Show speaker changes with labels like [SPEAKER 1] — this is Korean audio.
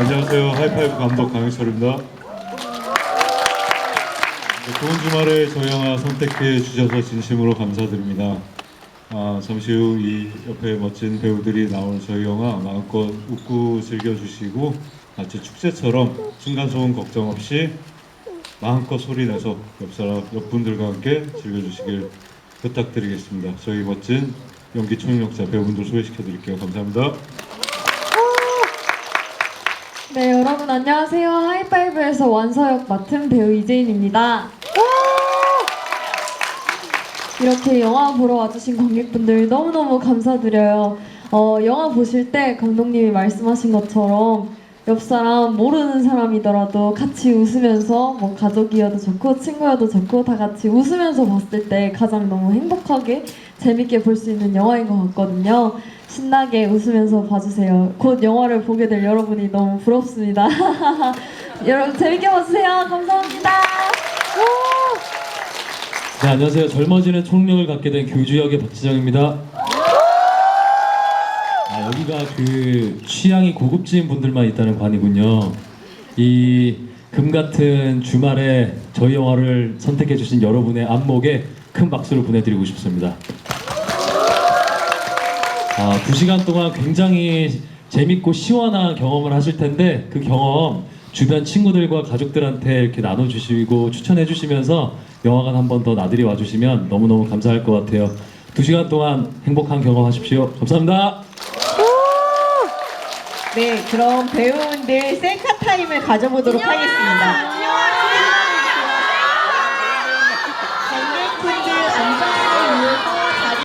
[SPEAKER 1] 안녕하세요. 하이파이브 감독 강영철입니다. 네, 좋은 주말에 저희 영화 선택해 주셔서 진심으로 감사드립니다. 아, 잠시 후 이 옆에 멋진 배우들이 나오는 저희 영화 마음껏 웃고 즐겨주시고 마치 축제처럼 순간 소음 걱정 없이 마음껏 소리 내서 옆 사람 옆분들과 함께 즐겨주시길 부탁드리겠습니다. 저희 멋진 연기 총력자 배우분들 소개시켜 드릴게요. 감사합니다.
[SPEAKER 2] 네, 여러분 안녕하세요. 하이파이브에서 완서역 맡은 배우 이재인입니다. 이렇게 영화 보러 와주신 관객분들 너무너무 감사드려요. 어, 영화 보실 때 감독님이 말씀하신 것처럼 옆 사람 모르는 사람이더라도 같이 웃으면서 뭐 가족이어도 좋고 친구여도 좋고 다 같이 웃으면서 봤을 때 가장 너무 행복하게 재밌게 볼 수 있는 영화인 것 같거든요. 신나게 웃으면서 봐주세요. 곧 영화를 보게 될 여러분이 너무 부럽습니다. 여러분 재밌게 봐주세요. 감사합니다.
[SPEAKER 3] 네, 안녕하세요. 젊어지는 총력을 갖게 된 교주역의 박지정입니다. 아, 여기가 그 취향이 고급진 분들만 있다는 관이군요. 이 금 같은 주말에 저희 영화를 선택해주신 여러분의 안목에 큰 박수를 보내드리고 싶습니다. 아, 두 시간 동안 굉장히 재밌고 시원한 경험을 하실 텐데 그 경험 주변 친구들과 가족들한테 이렇게 나눠주시고 추천해주시면서 영화관 한 번 더 나들이 와주시면 너무너무 감사할 것 같아요. 두 시간 동안 행복한 경험하십시오. 감사합니다.
[SPEAKER 4] 네, 그럼 배우분들 셀카 타임을 가져보도록 하겠습니다.